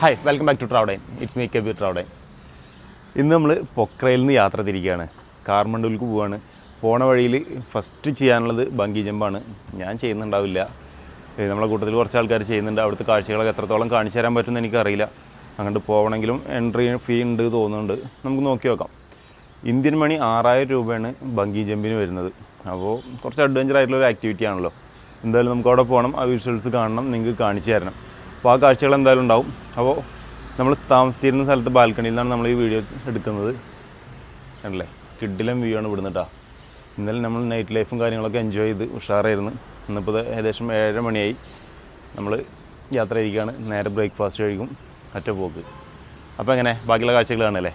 Hi welcome back to Travadine it's me Kabeer Travadine ഇന്ന് നമ്മൾ പൊക്രയിൽ നിന്ന് യാത്ര തിരിക്കുകയാണ്. കാർമണ്ടൂലിക്ക് പോവാണ്. പോണ വഴിയിൽ ഫസ്റ്റ് ചെയ്യാനുള്ളത് ബങ്കി ജമ്പാണ് ഞാൻ ചെയ്യുന്നുണ്ടാവില്ല. നമ്മളെ കൂട്ടത്തിൽ കുറച്ച് ആൾക്കാർ ചെയ്യുന്നുണ്ട്. അവിടുത്തെ കാഴ്ചകളൊക്കെ എത്രത്തോളം കാണിച്ചു തരാൻ പറ്റുമെന്ന് എനിക്കറിയില്ല. അങ്ങോട്ട് പോകണമെങ്കിലും എൻട്രി ഫീ ഉണ്ട് തോന്നുന്നുണ്ട്. നമുക്ക് നോക്കി നോക്കാം. ഇന്ത്യൻ മണി ആറായിരം രൂപയാണ് ബങ്കി ജമ്പിന് വരുന്നത്. അപ്പോൾ കുറച്ച് അഡ്വഞ്ചർ ആയിട്ടുള്ള ഒരു ആക്ടിവിറ്റി ആണല്ലോ. എന്തായാലും നമുക്ക് അവിടെ പോകണം. ആ വിഷ്വൽസ് കാണണം. നിങ്ങൾക്ക് കാണിച്ചു തരണം. അപ്പോൾ ആ കാഴ്ചകൾ എന്തായാലും ഉണ്ടാവും. അപ്പോൾ നമ്മൾ താമസിച്ചിരുന്ന സ്ഥലത്ത് ബാൽക്കണിയിൽ നിന്നാണ് നമ്മൾ ഈ വീഡിയോ എടുക്കുന്നത്. അല്ലേ? കിഡിലും വ്യൂ ആണ് ഇവിടുന്ന് കേട്ടോ ഇന്നലെ നമ്മൾ നൈറ്റ് ലൈഫും കാര്യങ്ങളൊക്കെ എൻജോയ് ചെയ്ത് ഉഷാറായിരുന്നു. ഇന്നിപ്പോൾ ഏകദേശം ഏഴര മണിയായി. നമ്മൾ യാത്ര ചെയ്യുകയാണ് നേരെ ബ്രേക്ക്ഫാസ്റ്റ് കഴിക്കും. ഒറ്റ പോക്ക്. അപ്പോൾ എങ്ങനെ? ബാക്കിയുള്ള കാഴ്ചകൾ കാണല്ലേ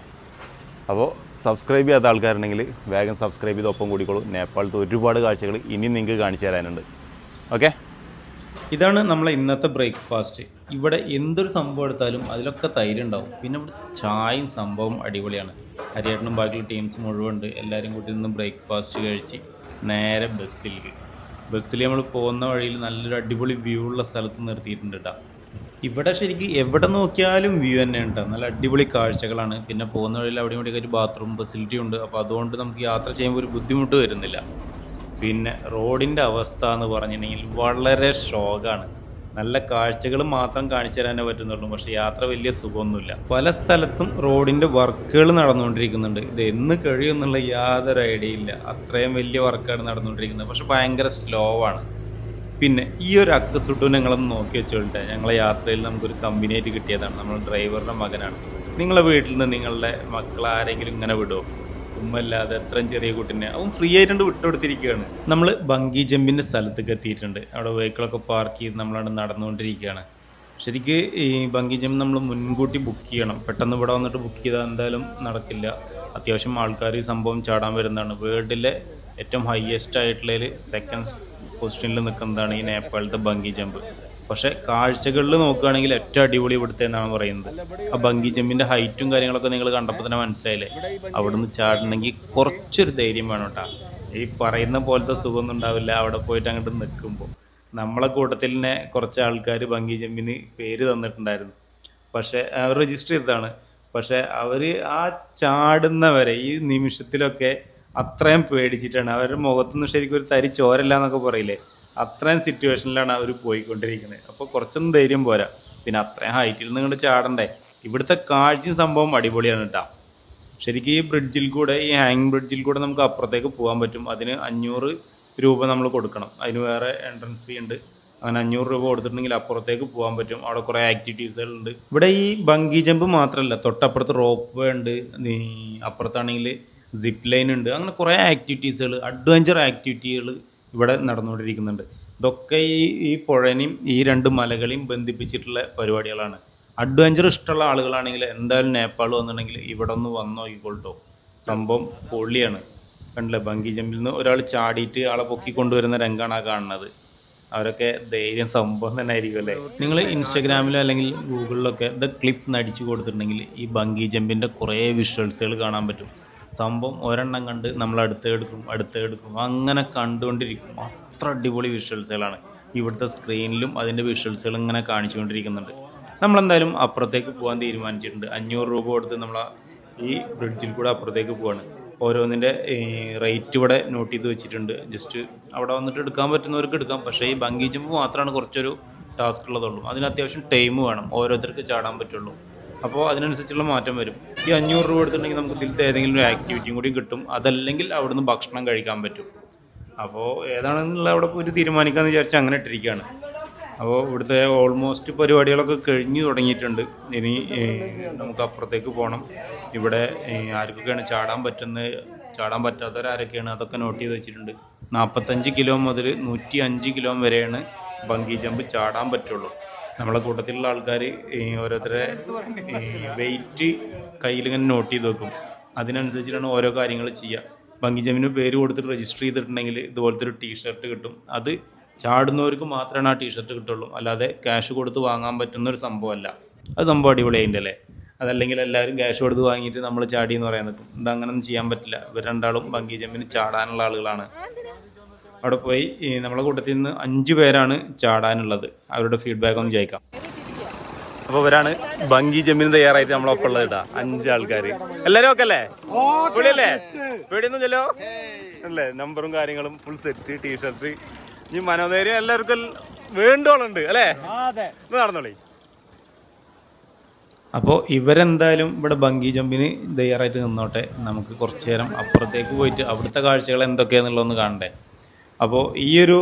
അപ്പോൾ സബ്സ്ക്രൈബ് ചെയ്യാത്ത ആൾക്കാരുണ്ടെങ്കിൽ വേഗം സബ്സ്ക്രൈബ് ചെയ്ത് ഒപ്പം കൂടിക്കോളൂ. നേപ്പാളത്തെ ഒരുപാട് കാഴ്ചകൾ ഇനിയും നിങ്ങൾക്ക് കാണിച്ചു തരാനുണ്ട്. ഓക്കെ ഇതാണ് നമ്മളെ ഇന്നത്തെ ബ്രേക്ക്ഫാസ്റ്റ്. ഇവിടെ എന്തൊരു സംഭവം എടുത്താലും അതിലൊക്കെ തൈര് ഉണ്ടാവും. പിന്നെ ഇവിടുത്തെ ചായയും സംഭവം അടിപൊളിയാണ്. ഹരിയേട്ടനും ബാക്കിയുള്ള ടീംസ് മുഴുവൻ ഉണ്ട് എല്ലാവരും കൂട്ടി നിന്ന് ബ്രേക്ക്ഫാസ്റ്റ് കഴിച്ച് നേരെ ബസ്സിലേക്ക് ബസ്സിൽ നമ്മൾ പോകുന്ന വഴിയിൽ നല്ലൊരു അടിപൊളി വ്യൂ ഉള്ള സ്ഥലത്ത് നിർത്തിയിട്ടുണ്ട് കേട്ടോ ഇവിടെ ശരിക്കും എവിടെ നോക്കിയാലും വ്യൂ തന്നെ ഉണ്ട് നല്ല അടിപൊളി കാഴ്ചകളാണ്. പിന്നെ പോകുന്ന വഴിയിൽ അവിടെ ഇവിടെയൊക്കെ ഒരു ബാത്റൂം ഫെസിലിറ്റി ഉണ്ട്. അപ്പോൾ അതുകൊണ്ട് നമുക്ക് യാത്ര ചെയ്യുമ്പോൾ ഒരു ബുദ്ധിമുട്ട് വരുന്നില്ല. പിന്നെ റോഡിന്റെ അവസ്ഥ എന്ന് പറഞ്ഞിട്ടുണ്ടെങ്കിൽ വളരെ ഷോക്കാണ് നല്ല കാഴ്ചകൾ മാത്രം കാണിച്ചു തരാനേ പറ്റുന്നുള്ളൂ പക്ഷെ യാത്ര വലിയ സുഖമൊന്നുമില്ല. പല സ്ഥലത്തും റോഡിന്റെ വർക്കുകൾ നടന്നുകൊണ്ടിരിക്കുന്നുണ്ട്. ഇത് എന്ന് കഴിയുമെന്നുള്ള യാതൊരു ഐഡിയ ഇല്ല. അത്രയും വലിയ വർക്കാണ് നടന്നുകൊണ്ടിരിക്കുന്നത്. പക്ഷെ ഭയങ്കര സ്ലോ ആണ്. പിന്നെ ഈ ഒരു അക്കസുട്ടു ഞങ്ങളൊന്ന് നോക്കി വെച്ചോട്ടെ. ഞങ്ങളെ യാത്രയിൽ നമുക്കൊരു കമ്പനിയായിട്ട് കിട്ടിയതാണ്. നമ്മൾ ഡ്രൈവറുടെ മകനാണ്. നിങ്ങളുടെ വീട്ടിൽ നിന്ന് നിങ്ങളുടെ മക്കൾ ആരെങ്കിലും ഇങ്ങനെ വിടുമോ ഉമ്മല്ലാതെ അത്രയും ചെറിയ കുട്ടിനെ അവൻ ഫ്രീ ആയിട്ടുണ്ട് വിട്ടുകൊടുത്തിരിക്കുകയാണ്. നമ്മൾ ബങ്കി ജമ്പിന്റെ സ്ഥലത്തേക്ക് എത്തിയിട്ടുണ്ട്. അവിടെ വെഹിക്കിളൊക്കെ പാർക്ക് ചെയ്ത് നമ്മളവിടെ നടന്നുകൊണ്ടിരിക്കുകയാണ്. ശരിക്ക് ഈ ബങ്കി ജമ്പ് നമ്മൾ മുൻകൂട്ടി ബുക്ക് ചെയ്യണം. പെട്ടെന്ന് ഇവിടെ വന്നിട്ട് ബുക്ക് ചെയ്താൽ എന്തായാലും നടക്കില്ല. അത്യാവശ്യം ആൾക്കാർ ഈ സംഭവം ചാടാൻ വരുന്നതാണ്. വേൾഡിലെ ഏറ്റവും ഹയസ്റ്റ് ആയിട്ടുള്ളതിൽ സെക്കൻഡ് പൊസിഷനിൽ നിൽക്കുന്നതാണ് ഈ നേപ്പാളിലത്തെ ബങ്കി ജമ്പ് പക്ഷെ കാഴ്ചകളിൽ നോക്കുകയാണെങ്കിൽ ഏറ്റവും അടിപൊളി ഇവിടുത്തെ എന്നാണ് പറയുന്നത്. ആ ബങ്കി ജമ്പിന്റെ ഹൈറ്റും കാര്യങ്ങളൊക്കെ നിങ്ങൾ കണ്ടപ്പോൾ തന്നെ മനസ്സിലായില്ലേ? അവിടുന്ന് ചാടണമെങ്കിൽ കുറച്ചൊരു ധൈര്യം വേണം കേട്ടോ. ഈ പറയുന്ന പോലത്തെ സുഖമൊന്നും ഉണ്ടാവില്ല. അവിടെ പോയിട്ട് അങ്ങോട്ട് നിൽക്കുമ്പോൾ. നമ്മളെ കൂട്ടത്തിൽ തന്നെ കുറച്ച് ആൾക്കാർ ബങ്കി ജമ്പിന് പേര് തന്നിട്ടുണ്ടായിരുന്നു. പക്ഷേ രജിസ്റ്റർ ചെയ്തതാണ്. പക്ഷെ അവർ ആ ചാടുന്നവരെ ഈ നിമിഷത്തിലൊക്കെ അത്രയും പേടിച്ചിട്ടാണ്. അവരുടെ മുഖത്തുനിന്ന് ശരിക്കും ഒരു തരി ചോരല്ല എന്നൊക്കെ പറയില്ലേ? അത്രയും സിറ്റുവേഷനിലാണ് അവർ പോയിക്കൊണ്ടിരിക്കുന്നത്. അപ്പോൾ കുറച്ചൊന്നും ധൈര്യം പോരാ. പിന്നെ അത്രയും ഹൈറ്റിൽ നിന്ന് ഇങ്ങോട്ട് ചാടണ്ടേ. ഇവിടുത്തെ കാഴ്ചയും സംഭവം അടിപൊളിയാണ് കേട്ടോ ശരിക്കും ഈ ബ്രിഡ്ജിൽ കൂടെ ഈ ഹാങ് ബ്രിഡ്ജിൽ കൂടെ നമുക്ക് അപ്പുറത്തേക്ക് പോകാൻ പറ്റും. അതിന് അഞ്ഞൂറ് രൂപ നമ്മൾ കൊടുക്കണം. അതിന് വേറെ എൻട്രൻസ് ഫീ ഉണ്ട്. അങ്ങനെ അഞ്ഞൂറ് രൂപ കൊടുത്തിട്ടുണ്ടെങ്കിൽ അപ്പുറത്തേക്ക് പോകാൻ പറ്റും. അവിടെ കുറേ ആക്ടിവിറ്റീസുകൾ ഉണ്ട്. ഇവിടെ ഈ ബങ്കി ജമ്പ് മാത്രമല്ല തൊട്ടപ്പുറത്ത് റോപ്പ് വേ ഉണ്ട് അപ്പുറത്താണെങ്കിൽ സിപ്പ് ലൈൻ ഉണ്ട്. അങ്ങനെ കുറേ ആക്ടിവിറ്റീസുകൾ അഡ്വഞ്ചർ ആക്ടിവിറ്റികൾ ഇവിടെ നടന്നുകൊണ്ടിരിക്കുന്നുണ്ട്. ഇതൊക്കെ ഈ ഈ പുഴനെയും ഈ രണ്ട് മലകളെയും ബന്ധിപ്പിച്ചിട്ടുള്ള പരിപാടികളാണ്. അഡ്വഞ്ചർ ഇഷ്ടമുള്ള ആളുകളാണെങ്കിൽ എന്തായാലും നേപ്പാൾ വന്നിട്ടുണ്ടെങ്കിൽ ഇവിടെ ഒന്ന് വന്നോ നോക്കിക്കൊള്ളട്ടോ സംഭവം പൊള്ളിയാണ് കണ്ടില്ലേ ബങ്കി ജമ്പിൽ നിന്ന് ഒരാൾ ചാടിയിട്ട് ആളെ പൊക്കി കൊണ്ടുവരുന്ന രംഗമാണ് ആ കാണുന്നത്. അവരൊക്കെ ധൈര്യം സംഭവം തന്നെ ആയിരിക്കും അല്ലേ? നിങ്ങൾ ഇൻസ്റ്റാഗ്രാമിലോ അല്ലെങ്കിൽ ഗൂഗിളിലൊക്കെ ദ ക്ലിപ്പ് നടിച്ചു കൊടുത്തിട്ടുണ്ടെങ്കിൽ ഈ ബങ്കി ജമ്പിന്റെ കുറേ വിഷ്വൽസുകൾ കാണാൻ പറ്റും. സംഭവം ഒരെണ്ണം കണ്ട് നമ്മൾ അടുത്ത് എടുക്കും അടുത്ത് എടുക്കും. അങ്ങനെ കണ്ടുകൊണ്ടിരിക്കും അത്ര അടിപൊളി വിഷ്വൽസുകളാണ് ഇവിടുത്തെ സ്ക്രീനിലും അതിന്റെ വിഷ്വൽസുകൾ ഇങ്ങനെ കാണിച്ചുകൊണ്ടിരിക്കുന്നുണ്ട്. നമ്മളെന്തായാലും അപ്പുറത്തേക്ക് പോകാൻ തീരുമാനിച്ചിട്ടുണ്ട്. അഞ്ഞൂറ് രൂപ കൊടുത്ത് നമ്മൾ ഈ ബ്രിഡ്ജിൽ കൂടെ അപ്പുറത്തേക്ക് പോവാണ്. ഓരോന്നിന്റെ റേറ്റ് ഇവിടെ നോട്ട് ചെയ്ത് വെച്ചിട്ടുണ്ട്. ജസ്റ്റ് അവിടെ വന്നിട്ട് എടുക്കാൻ പറ്റുന്നവർക്ക് എടുക്കാം. പക്ഷേ ഈ ബങ്കി ജമ്പ് മാത്രമാണ് കുറച്ചൊരു ടാസ്ക് ഉള്ളതുള്ളൂ. അതിന് അത്യാവശ്യം ടൈം വേണം. ഓരോരുത്തർക്ക് ചാടാൻ പറ്റുള്ളൂ. അപ്പോൾ അതിനനുസരിച്ചുള്ള മാറ്റം വരും. ഈ അഞ്ഞൂറ് രൂപ എടുത്തിട്ടുണ്ടെങ്കിൽ നമുക്ക് ഇതിലത്തെ ഏതെങ്കിലും ഒരു ആക്ടിവിറ്റിയും കൂടി കിട്ടും. അതല്ലെങ്കിൽ അവിടുന്ന് ഭക്ഷണം കഴിക്കാൻ പറ്റും. അപ്പോൾ ഏതാണെന്നുള്ള അവിടെ ഒരു തീരുമാനിക്കാമെന്ന് വിചാരിച്ച് അങ്ങനെ ഇട്ടിരിക്കുകയാണ്. അപ്പോൾ ഇവിടുത്തെ ഓൾമോസ്റ്റ് പരിപാടികളൊക്കെ കഴിഞ്ഞു തുടങ്ങിയിട്ടുണ്ട്. ഇനി നമുക്ക് അപ്പുറത്തേക്ക് പോകണം. ഇവിടെ ആർക്കൊക്കെയാണ് ചാടാൻ പറ്റുന്നത് ചാടാൻ പറ്റാത്തവരാരൊക്കെയാണ് അതൊക്കെ നോട്ട് ചെയ്ത് വെച്ചിട്ടുണ്ട്. നാൽപ്പത്തഞ്ച് കിലോ മുതൽ നൂറ്റി അഞ്ച് കിലോ വരെയാണ് ബങ്കി ജമ്പ് ചാടാൻ പറ്റുള്ളൂ. നമ്മളെ കൂട്ടത്തിലുള്ള ആൾക്കാർ ഓരോരുത്തരെ വെയിറ്റ് കയ്യിൽ ഇങ്ങനെ നോട്ട് ചെയ്ത് വെക്കും. അതിനനുസരിച്ചിട്ടാണ് ഓരോ കാര്യങ്ങൾ ചെയ്യുക ബങ്കി ജമ്പിന് പേര് കൊടുത്തിട്ട് രജിസ്റ്റർ ചെയ്തിട്ടുണ്ടെങ്കിൽ ഇതുപോലത്തെ ഒരു ടീഷർട്ട് കിട്ടും. അത് ചാടുന്നവർക്ക് മാത്രമാണ് ആ ടീഷർട്ട് കിട്ടുള്ളൂ. അല്ലാതെ ക്യാഷ് കൊടുത്ത് വാങ്ങാൻ പറ്റുന്ന ഒരു സംഭവമല്ല. അത് സംഭവം അടിപൊളിയായിന്റെ അല്ലേ? അതല്ലെങ്കിൽ എല്ലാവരും ക്യാഷ് കൊടുത്ത് വാങ്ങിയിട്ട് നമ്മൾ ചാടി എന്ന് പറയാൻ നിൽക്കും ഇതങ്ങനൊന്നും ചെയ്യാൻ പറ്റില്ല. ഇവർ രണ്ടാളും ബങ്കി ജമ്പിന് ചാടാനുള്ള ആളുകളാണ്. അവിടെ പോയി ഈ നമ്മളെ കൂട്ടത്തിൽ നിന്ന് അഞ്ച് പേരാണ് ചാടാനുള്ളത്. അവരുടെ ഫീഡ്ബാക്ക് ഒന്ന് ചോദിക്കാം. അപ്പൊ ഇവരാണ് ബങ്കി ജമ്മിന് തയ്യാറായിട്ട് നമ്മളൊപ്പം ഉള്ളത് കേട്ടാ അഞ്ച് ആൾക്കാർ എല്ലാരും ഒക്കെ അല്ലേ? പൊളിയല്ലേ പേടിയൊന്നും ചെല്ലോ അല്ലേ? നമ്പറും കാര്യങ്ങളും ഫുൾ സെറ്റ് ടീഷർട്ട് ഇനി മനോധൈര്യം എല്ലാവർക്കും വേണ്ടോളുണ്ട് അല്ലേ? നടന്നോളി. അപ്പോൾ ഇവരെന്തായാലും ഇവിടെ ബങ്കി ജമ്പിന് തയ്യാറായിട്ട് നിന്നോട്ടെ. നമുക്ക് കുറച്ച് നേരം അപ്പുറത്തേക്ക് പോയിട്ട് അവിടുത്തെ കാഴ്ചകൾ എന്തൊക്കെയാണെന്നുള്ളതൊന്ന് കാണണ്ടേ? അപ്പോൾ ഈ ഒരു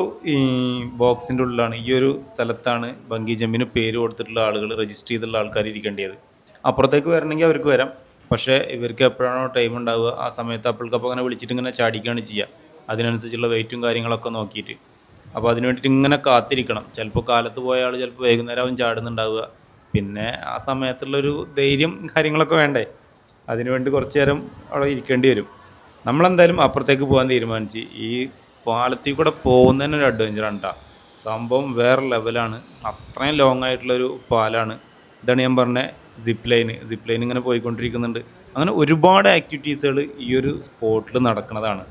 ബോക്സിന്റെ ഉള്ളിലാണ് ഈ ഒരു സ്ഥലത്താണ് ബങ്കി ജമ്മിന് പേര് കൊടുത്തിട്ടുള്ള ആളുകൾ രജിസ്റ്റർ ചെയ്തിട്ടുള്ള ആൾക്കാർ ഇരിക്കേണ്ടത് അപ്പുറത്തേക്ക് വരണമെങ്കിൽ അവർക്ക് വരാം. പക്ഷേ ഇവർക്ക് എപ്പോഴാണോ ടൈം ഉണ്ടാവുക ആ സമയത്ത് അപ്പോൾക്കപ്പോൾ അങ്ങനെ വിളിച്ചിട്ട് ഇങ്ങനെ ചാടിക്കുകയാണ് ചെയ്യുക അതിനനുസരിച്ചുള്ള വെയിറ്റും കാര്യങ്ങളൊക്കെ നോക്കിയിട്ട്. അപ്പോൾ അതിന് വേണ്ടിയിട്ട് ഇങ്ങനെ കാത്തിരിക്കണം. ചിലപ്പോൾ കാലത്ത് പോയ ആൾ ചിലപ്പോൾ വൈകുന്നേരം അവൻ ചാടുന്നുണ്ടാവുക. പിന്നെ ആ സമയത്തുള്ളൊരു ധൈര്യം കാര്യങ്ങളൊക്കെ വേണ്ടേ? അതിനുവേണ്ടി കുറച്ച് നേരം അവിടെ ഇരിക്കേണ്ടി വരും. നമ്മളെന്തായാലും അപ്പുറത്തേക്ക് പോകാൻ തീരുമാനിച്ച് ഈ പാലത്തിൽ കൂടെ പോകുന്നതന്നെ ഒരു അഡ്വഞ്ചറാണ് കേട്ടോ സംഭവം വേറെ ലെവലാണ് അത്രയും ലോങ് ആയിട്ടുള്ളൊരു പാലാണ്. ഇതാണ് ഞാൻ പറഞ്ഞ സിപ്പ് ലൈന് സിപ്പ് ലൈൻ ഇങ്ങനെ പോയിക്കൊണ്ടിരിക്കുന്നുണ്ട്. അങ്ങനെ ഒരുപാട് ആക്ടിവിറ്റീസുകൾ ഈ ഒരു സ്പോട്ടിൽ നടക്കുന്നതാണ്.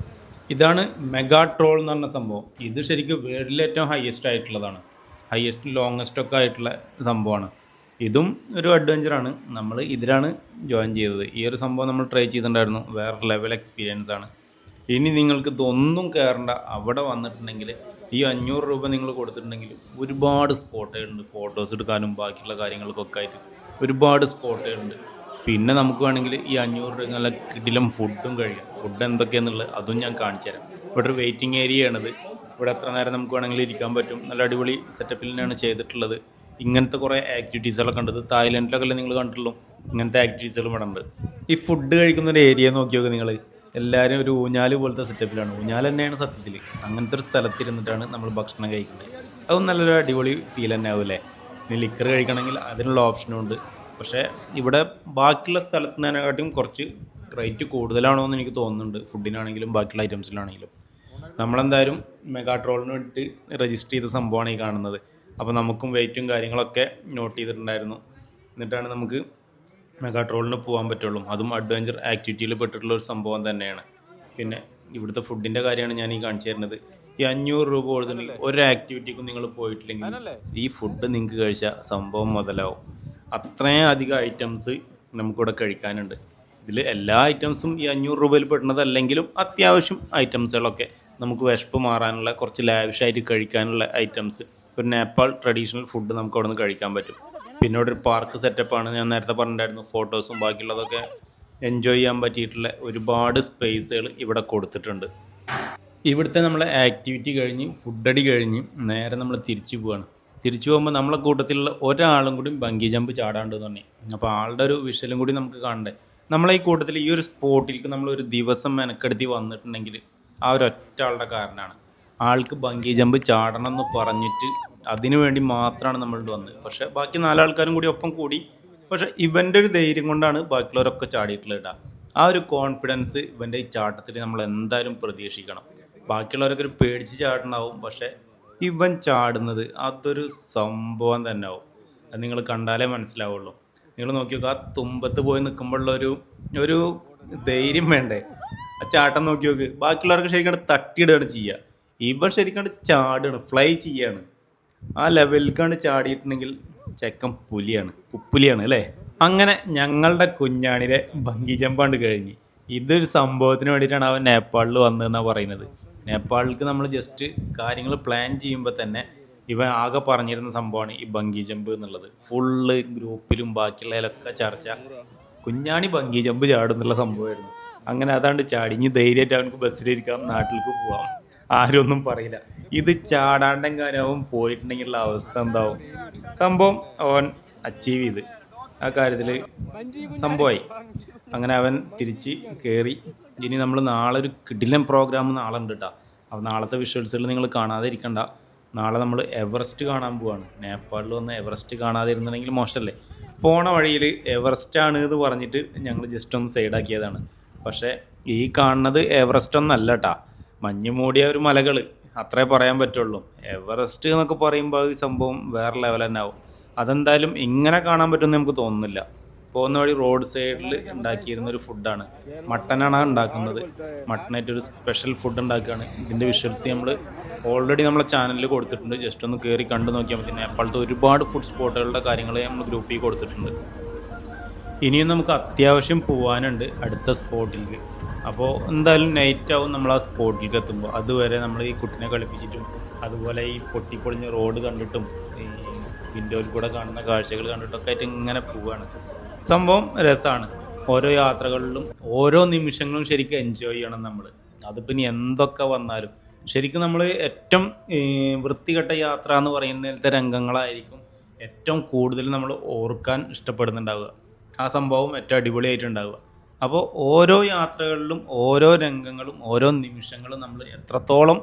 ഇതാണ് മെഗാ ട്രോൾ എന്ന് പറഞ്ഞ സംഭവം. ഇത് ശരിക്കും വേൾഡിലെ ഏറ്റവും ഹയസ്റ്റ് ആയിട്ടുള്ളതാണ്. ഹയസ്റ്റ് ലോങ്ങസ്റ്റ് ഒക്കെ ആയിട്ടുള്ള സംഭവമാണ്. ഇതും ഒരു അഡ്വഞ്ചറാണ് നമ്മൾ ഇതിലാണ് ജോയിൻ ചെയ്തത്. ഈ ഒരു സംഭവം നമ്മൾ ട്രൈ ചെയ്തിട്ടുണ്ടായിരുന്നു. വേറെ ലെവൽ എക്സ്പീരിയൻസ് ആണ്. ഇനി നിങ്ങൾക്ക് ഇതൊന്നും കയറേണ്ട അവിടെ വന്നിട്ടുണ്ടെങ്കിൽ ഈ അഞ്ഞൂറ് രൂപ നിങ്ങൾ കൊടുത്തിട്ടുണ്ടെങ്കിൽ ഒരുപാട് സ്പോട്ടുകളുണ്ട്. ഫോട്ടോസ് എടുക്കാനും ബാക്കിയുള്ള കാര്യങ്ങൾക്കൊക്കെ ആയിട്ട് ഒരുപാട് സ്പോട്ടുകളുണ്ട്. പിന്നെ നമുക്ക് വേണമെങ്കിൽ ഈ അഞ്ഞൂറ് രൂപ നല്ല കിടിലം ഫുഡും കഴിയും ഫുഡ് എന്തൊക്കെയാണെന്നുള്ളത് അതും ഞാൻ കാണിച്ചു തരാം. ഇവിടെ ഒരു വെയിറ്റിംഗ് ഏരിയ ആണിത്. ഇവിടെ എത്ര നേരം നമുക്ക് വേണമെങ്കിൽ ഇരിക്കാൻ പറ്റും. നല്ല അടിപൊളി സെറ്റപ്പിൽ തന്നെയാണ് ചെയ്തിട്ടുള്ളത്. ഇങ്ങനത്തെ കുറേ ആക്ടിവിറ്റീസുകളൊക്കെ ഉണ്ട്. തായ്ലൻഡിലൊക്കെ അല്ലേ നിങ്ങൾ കണ്ടിട്ടുള്ളൂ? ഇങ്ങനത്തെ ആക്ടിവിറ്റീസുകൾ ഇവിടെ ഉണ്ട്. ഈ ഫുഡ് കഴിക്കുന്ന ഒരു ഏരിയ നോക്കി നിങ്ങൾ. എല്ലാവരും ഒരു ഊഞ്ഞാൽ പോലത്തെ സെറ്റപ്പിലാണ് ഊഞ്ഞാൽ തന്നെയാണ് സത്യത്തിൽ അങ്ങനത്തെ ഒരു സ്ഥലത്തിരുന്നിട്ടാണ് നമ്മൾ ഭക്ഷണം കഴിക്കുന്നത് അതും നല്ലൊരു അടിപൊളി ഫീൽ തന്നെ ആവും അല്ലേ? ഇനി ലിക്കർ കഴിക്കണമെങ്കിൽ അതിനുള്ള ഓപ്ഷനും ഉണ്ട്. പക്ഷേ ഇവിടെ ബാക്കിയുള്ള സ്ഥലത്ത് നിന്നെക്കാട്ടും കുറച്ച് റേറ്റ് കൂടുതലാണോ എന്ന് എനിക്ക് തോന്നുന്നുണ്ട്. ഫുഡിനാണെങ്കിലും ബാക്കിയുള്ള ഐറ്റംസിലാണെങ്കിലും നമ്മളെന്തായാലും മെഗാ ട്രോളിന് വേണ്ടിയിട്ട് രജിസ്റ്റർ ചെയ്ത സംഭവമാണ് ഈ കാണുന്നത്. അപ്പോൾ നമുക്കും വെയിറ്റും കാര്യങ്ങളൊക്കെ നോട്ട് ചെയ്തിട്ടുണ്ടായിരുന്നു. എന്നിട്ടാണ് നമുക്ക് മെഗാ ട്രോളിന് പോകാൻ പറ്റുള്ളൂ. അതും അഡ്വഞ്ചർ ആക്ടിവിറ്റിയിൽ പെട്ടിട്ടുള്ള ഒരു സംഭവം തന്നെയാണ്. പിന്നെ ഇവിടുത്തെ ഫുഡിന്റെ കാര്യമാണ് ഞാൻ ഈ കാണിച്ചു തരുന്നത്. ഈ അഞ്ഞൂറ് രൂപ കൊടുത്തിട്ടുണ്ടെങ്കിൽ ഒരു ആക്ടിവിറ്റിക്കും നിങ്ങൾ പോയിട്ടില്ലെങ്കിൽ ഈ ഫുഡ് നിങ്ങൾക്ക് കഴിച്ച സംഭവം മുതലാവും. അത്രയും അധികം ഐറ്റംസ് നമുക്കിവിടെ കഴിക്കാനുണ്ട്. ഇതിൽ എല്ലാ ഐറ്റംസും ഈ അഞ്ഞൂറ് രൂപയിൽ പെടുന്നതല്ലെങ്കിലും അത്യാവശ്യം ഐറ്റംസുകളൊക്കെ നമുക്ക് വിശപ്പ് മാറാനുള്ള കുറച്ച് ലാവിഷായിട്ട് കഴിക്കാനുള്ള ഐറ്റംസ് ഒരു നേപ്പാൾ ട്രഡീഷണൽ ഫുഡ് നമുക്ക് അവിടെ നിന്ന് കഴിക്കാൻ പറ്റും. പിന്നെ ഇവിടെ ഒരു പാർക്ക് സെറ്റപ്പാണ് ഞാൻ നേരത്തെ പറഞ്ഞിട്ടുണ്ടായിരുന്നു. ഫോട്ടോസും ബാക്കിയുള്ളതൊക്കെ എൻജോയ് ചെയ്യാൻ പറ്റിയിട്ടുള്ള ഒരുപാട് സ്പേസുകൾ ഇവിടെ കൊടുത്തിട്ടുണ്ട്. ഇവിടുത്തെ നമ്മളെ ആക്ടിവിറ്റി കഴിഞ്ഞ് ഫുഡടി കഴിഞ്ഞ് നേരെ നമ്മൾ തിരിച്ചു പോവാണ്. തിരിച്ചു പോകുമ്പോൾ നമ്മളെ കൂട്ടത്തിലുള്ള ഒരാളും കൂടി ബങ്കി ജമ്പ് ചാടാണ്ട് തന്നെ അപ്പോൾ ആളുടെ ഒരു വിഷലും കൂടി നമുക്ക് കാണണ്ടേ? നമ്മളെ ഈ കൂട്ടത്തിൽ ഈ ഒരു സ്പോട്ടിലേക്ക് നമ്മൾ ഒരു ദിവസം മെനക്കെടുത്തി വന്നിട്ടുണ്ടെങ്കിൽ ആ ഒരു ഒറ്റ ആളുടെ കാരണമാണ് ആൾക്ക് ബങ്കി ജമ്പ് ചാടണം എന്ന് പറഞ്ഞിട്ട് അതിനു വേണ്ടി മാത്രമാണ് നമ്മളിവിടെ വന്നത്. പക്ഷേ ബാക്കി നാലാൾക്കാരും കൂടി ഒപ്പം കൂടി. പക്ഷേ ഇവന്റെ ഒരു ധൈര്യം കൊണ്ടാണ് ബാക്കിയുള്ളവരൊക്കെ ചാടിയിട്ടുള്ളത് ആ ഒരു കോൺഫിഡൻസ് ഇവന്റെ ഈ ചാട്ടത്തിൽ നമ്മൾ എന്തായാലും പ്രതീക്ഷിക്കണം. ബാക്കിയുള്ളവരൊക്കെ ഒരു പേടിച്ച് ചാടണമാവും പക്ഷേ ഇവൻ ചാടുന്നത് അതൊരു സംഭവം തന്നെ ആവും അത് നിങ്ങൾ കണ്ടാലേ മനസ്സിലാവുള്ളൂ. നിങ്ങൾ നോക്കി നോക്കുക ആ തുമ്പത്ത് പോയി നിൽക്കുമ്പോഴുള്ള ഒരു ഒരു ധൈര്യം വേണ്ടേ? ആ ചാട്ടം നോക്കി നോക്ക് ബാക്കിയുള്ളവർക്ക് ശരിക്കും തട്ടിയിടുകയാണ് ചെയ്യുക. ഇവൻ ശരിക്കും ചാടുകയാണ് ഫ്ലൈ ചെയ്യാണ്. ആ ലെവലിലേക്കാണ് ചാടിയിട്ടുണ്ടെങ്കിൽ ചെക്കൻ പുലിയാണ് പുപ്പുലിയാണ് അല്ലേ? അങ്ങനെ ഞങ്ങളുടെ കുഞ്ഞാണിലെ ഭംഗി ജമ്പാണ്ട് കഴിഞ്ഞ്. ഇതൊരു സംഭവത്തിന് വേണ്ടിയിട്ടാണ് അവൻ നേപ്പാളിൽ വന്നതെന്നാണ് പറയുന്നത്. നേപ്പാളിലേക്ക് നമ്മൾ ജസ്റ്റ് കാര്യങ്ങൾ പ്ലാൻ ചെയ്യുമ്പോൾ തന്നെ ഇവൻ ആകെ പറഞ്ഞിരുന്ന സംഭവമാണ് ഈ ബങ്കി ജമ്പ് എന്നുള്ളത്. ഫുള്ള് ഗ്രൂപ്പിലും ബാക്കിയുള്ളതിലൊക്കെ ചർച്ച. കുഞ്ഞാണി ബങ്കി ജമ്പ് ചാടുന്നുള്ള സംഭവമായിരുന്നു. അങ്ങനെ അതാണ്ട് ചാടി. ഇനി ധൈര്യമായിട്ട് അവനക്ക് ബസ്സിലിരിക്കാം നാട്ടിലേക്ക് പോവാം. ആരും ഒന്നും പറയില്ല. ഇത് ചാടാണ്ടെങ്കാനും അവൻ പോയിട്ടുണ്ടെങ്കിലുള്ള അവസ്ഥ എന്താവും? സംഭവം അവൻ അച്ചീവ് ചെയ്ത്. ആ കാര്യത്തിൽ സംഭവമായി. അങ്ങനെ അവൻ തിരിച്ച് കയറി ഇനി നമ്മൾ നാളെ ഒരു കിടിലൻ പ്രോഗ്രാം നാളെ ഉണ്ട് കേട്ടോ അപ്പോൾ നാളത്തെ വിഷ്വൽസുകൾ നിങ്ങൾ കാണാതിരിക്കണ്ട. നാളെ നമ്മൾ എവറസ്റ്റ് കാണാൻ പോവാണ്. നേപ്പാളിൽ വന്ന് എവറസ്റ്റ് കാണാതെ ഇരുന്നുണ്ടെങ്കിൽ മോശമല്ലേ പോണ വഴിയിൽ എവറസ്റ്റ് ആണ് എന്ന് പറഞ്ഞിട്ട് ഞങ്ങൾ ജസ്റ്റ് ഒന്ന് സൈഡാക്കിയതാണ് പക്ഷേ ഈ കാണുന്നത് എവറസ്റ്റ് ഒന്നല്ല കേട്ടാ മഞ്ഞ് മൂടിയ ഒരു മലകൾ അത്രേ പറയാൻ പറ്റുള്ളൂ. എവറസ്റ്റ് എന്നൊക്കെ പറയുമ്പോൾ ഈ സംഭവം വേറെ ലെവൽ തന്നെ ആവും. അതെന്തായാലും ഇങ്ങനെ കാണാൻ പറ്റുമെന്ന് നമുക്ക് തോന്നുന്നില്ല. പോകുന്ന വഴി റോഡ് സൈഡിൽ ഉണ്ടാക്കിയിരുന്ന ഒരു ഫുഡാണ് മട്ടനാണ് ഉണ്ടാക്കുന്നത്. മട്ടനായിട്ട് ഒരു സ്പെഷ്യൽ ഫുഡ് ഉണ്ടാക്കുകയാണ്. ഇതിന്റെ വിഷ്വൽസ് നമ്മൾ ഓൾറെഡി നമ്മളെ ചാനലിൽ കൊടുത്തിട്ടുണ്ട്. ജസ്റ്റ് ഒന്ന് കയറി കണ്ടു നോക്കിയാൽ മതി. നേപ്പാളത്തെ ഒരുപാട് ഫുഡ് സ്പോട്ടുകളുടെ കാര്യങ്ങൾ നമ്മൾ ഗ്രൂപ്പിൽ കൊടുത്തിട്ടുണ്ട്. ഇനിയും നമുക്ക് അത്യാവശ്യം പോകാനുണ്ട് അടുത്ത സ്പോട്ടിലേക്ക് അപ്പോൾ എന്തായാലും നൈറ്റ് ആവും നമ്മൾ ആ സ്പോട്ടിലേക്ക് എത്തുമ്പോൾ അതുവരെ നമ്മൾ ഈ കുട്ടിനെ കളിപ്പിച്ചിട്ടും അതുപോലെ ഈ പൊട്ടിപ്പൊളിഞ്ഞ റോഡ് കണ്ടിട്ടും ഈ വിൻഡോയിൽ കൂടെ കാണുന്ന കാഴ്ചകൾ കണ്ടിട്ടൊക്കെ ആയിട്ട് ഇങ്ങനെ പോവുകയാണ് സംഭവം രസമാണ് ഓരോ യാത്രകളിലും ഓരോ നിമിഷങ്ങളും ശരിക്കും എൻജോയ് ചെയ്യണം നമ്മൾ അതിപ്പോൾ ഇനി എന്തൊക്കെ വന്നാലും. ശരിക്കും നമ്മൾ ഏറ്റവും വൃത്തികെട്ട യാത്ര എന്ന് പറയുന്നതിലത്തെ രംഗങ്ങളായിരിക്കും ഏറ്റവും കൂടുതൽ നമ്മൾ ഓർക്കാൻ ഇഷ്ടപ്പെടുന്നുണ്ടാവുക. ആ സംഭവം ഏറ്റവും അടിപൊളിയായിട്ടുണ്ടാവുക. അപ്പോൾ ഓരോ യാത്രകളിലും ഓരോ രംഗങ്ങളും ഓരോ നിമിഷങ്ങളും നമ്മൾ എത്രത്തോളം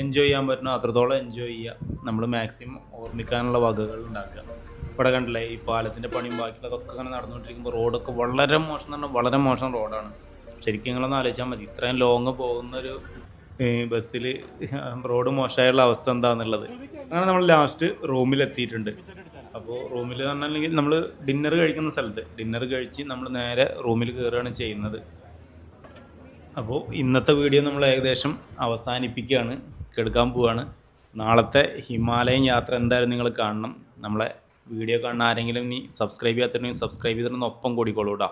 എൻജോയ് ചെയ്യാൻ പറ്റുന്നോ അത്രത്തോളം എൻജോയ് ചെയ്യുക. നമ്മൾ മാക്സിമം ഓർമ്മിക്കാനുള്ള വകകൾ ഉണ്ടാക്കുക. ഇവിടെ കണ്ടില്ലേ ഈ പാലത്തിന്റെ പണിയും ബാക്കിയുള്ളതൊക്കെ അങ്ങനെ നടന്നുകൊണ്ടിരിക്കുമ്പോൾ റോഡൊക്കെ വളരെ മോശം പറഞ്ഞാൽ വളരെ മോശം റോഡാണ് ശരിക്കും നിങ്ങളൊന്ന് ആലോചിച്ചാൽ മതി. ഇത്രയും ലോങ് പോകുന്നൊരു ബസ്സിൽ റോഡ് മോശമായുള്ള അവസ്ഥ എന്താണെന്നുള്ളത് അങ്ങനെ നമ്മൾ ലാസ്റ്റ് റൂമിലെത്തിയിട്ടുണ്ട് അപ്പോൾ റൂമിൽ പറഞ്ഞില്ലെങ്കിൽ നമ്മൾ ഡിന്നർ കഴിക്കുന്ന സ്ഥലത്ത് ഡിന്നർ കഴിച്ച് നമ്മൾ നേരെ റൂമിൽ കയറുകയാണ് ചെയ്യുന്നത്. അപ്പോൾ ഇന്നത്തെ വീഡിയോ നമ്മൾ ഏകദേശം അവസാനിപ്പിക്കുകയാണ് കെടുക്കാൻ പോവുകയാണ്. നാളത്തെ ഹിമാലയൻ യാത്ര എന്തായാലും നിങ്ങൾ കാണണം. നമ്മളെ വീഡിയോ കാണുന്ന ആരെങ്കിലും ഇനി സബ്സ്ക്രൈബ് ചെയ്യാത്തിട്ടുണ്ടെങ്കിൽ സബ്സ്ക്രൈബ് ചെയ്തിട്ടൊന്ന് ഒപ്പം കൂടിക്കോളൂ കേട്ടോ